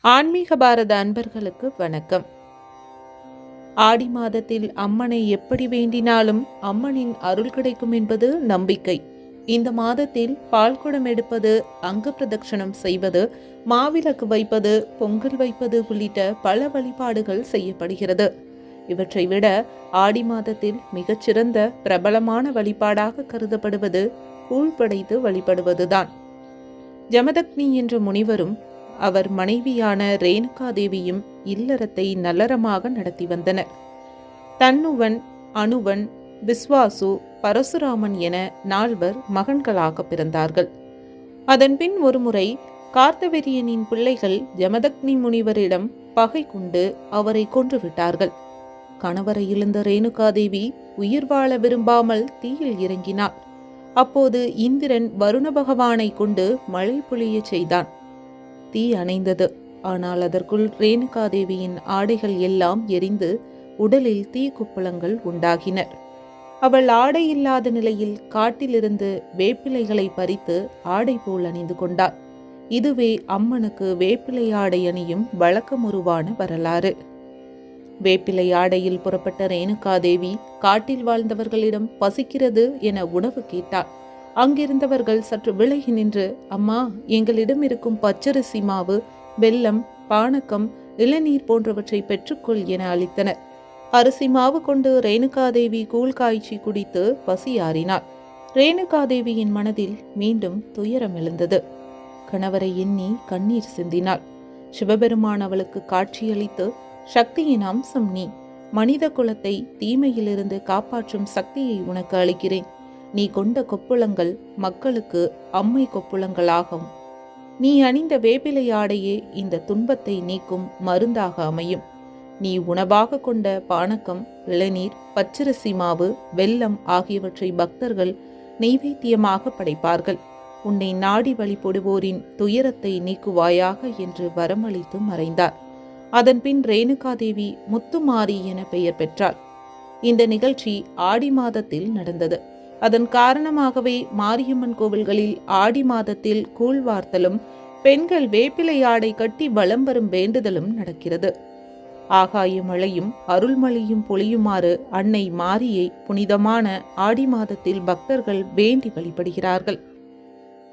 ஆன்மீக பாரத அன்பர்களுக்கு வணக்கம். ஆடி மாதத்தில் அம்மனை எப்படி வேண்டினாலும் அம்மனின் அருள் கிடைக்கும் என்பது நம்பிக்கை. இந்த மாதத்தில் பால்குடம் எடுப்பது அங்க பிரதட்சணம் செய்வது மாவிளக்கு வைப்பது பொங்கல் வைப்பது உள்ளிட்ட பல வழிபாடுகள் செய்யப்படுகிறது. இவற்றை விட ஆடி மாதத்தில் மிகச்சிறந்த பிரபலமான வழிபாடாக கருதப்படுவது கூழ் படைத்து வழிபடுவதுதான். ஜமதக்னி என்ற முனிவரும் அவர் மனைவியான ரேணுகாதேவியும் இல்லறத்தை நல்லறமாக நடத்தி வந்தனர். தன்னுவன் அணுவன் விஸ்வாசு பரசுராமன் என நால்வர் மகன்களாக பிறந்தார்கள். அதன்பின் ஒருமுறை கார்த்தவெரியனின் பிள்ளைகள் ஜமதக்னி முனிவரிடம் பகை கொண்டு அவரை கொன்று விட்டார்கள் கணவரை இழந்த ரேணுகாதேவி உயிர் வாழ விரும்பாமல் தீயில் இறங்கினாள். அப்போது இந்திரன் வருண பகவானை கொண்டு மழை பொழிய செய்தான். தீ அணைந்தது. ஆனால் அதற்குள் ரேணுகாதேவியின் ஆடைகள் எல்லாம் எரிந்து உடலில் தீக்குப்பளங்கள் உண்டாகின. அவள் ஆடை இல்லாத நிலையில் காட்டிலிருந்து வேப்பிலைகளை பறித்து ஆடை போல் அணிந்து கொண்டாள். இதுவே அம்மனுக்கு வேப்பிலை ஆடை அணியும் வழக்கமுருவான வரலாறு. வேப்பிலை ஆடையில் புறப்பட்ட ரேணுகாதேவி காட்டில் வாழ்ந்தவர்களிடம் பசிக்கிறது என உணவு கேட்டாள். அங்கிருந்தவர்கள் சற்று விலகி நின்று அம்மா எங்களிடம் இருக்கும் பச்சரிசி மாவு வெல்லம் பானக்கம் இளநீர் போன்றவற்றை பெற்றுக்கொள் என அளித்தனர். அரிசி மாவு கொண்டு ரேணுகாதேவி கூழ் காய்ச்சி குடித்து பசியாறினாள். ரேணுகாதேவியின் மனதில் மீண்டும் துயரம் எழுந்தது. கணவரை எண்ணி கண்ணீர் சிந்தினாள். சிவபெருமான் அவளுக்கு காட்சியளித்து சக்தியின் அம்சம் நீ. மனித குலத்தை தீமையிலிருந்து காப்பாற்றும் சக்தியை உனக்கு அளிக்கிறேன். நீ கொண்ட கொப்புளங்கள் மக்களுக்கு அம்மை கொப்புளங்களாகும். நீ அணிந்த வேப்பிலை ஆடையே இந்த துன்பத்தை நீக்கும் மருந்தாக அமையும். நீ உணவாக கொண்ட பானக்கம் இளநீர் பச்சரிசி மாவு வெல்லம் ஆகியவற்றை பக்தர்கள் நெய்வேத்தியமாக படைப்பார்கள். உன்னை நாடி வழிபடுவோரின் துயரத்தை நீக்குவாயாக என்று வரமளித்து மறைந்தார். அதன்பின் ரேணுகாதேவி முத்துமாரி என பெயர் பெற்றாள். இந்த நிகழ்ச்சி ஆடி மாதத்தில் நடந்தது. அதன் காரணமாகவே மாரியம்மன் கோவில்களில் ஆடி மாதத்தில் கூழ்வார்த்தலும் பெண்கள் வேப்பிலை ஆடை கட்டி வலம் வரும் வேண்டுதலும் நடக்கிறது. ஆகாய மழையும் அருள்மழையும் பொழியுமாறு அன்னை மாரியை புனிதமான ஆடி மாதத்தில் பக்தர்கள் வேண்டி வழிபடுகிறார்கள்.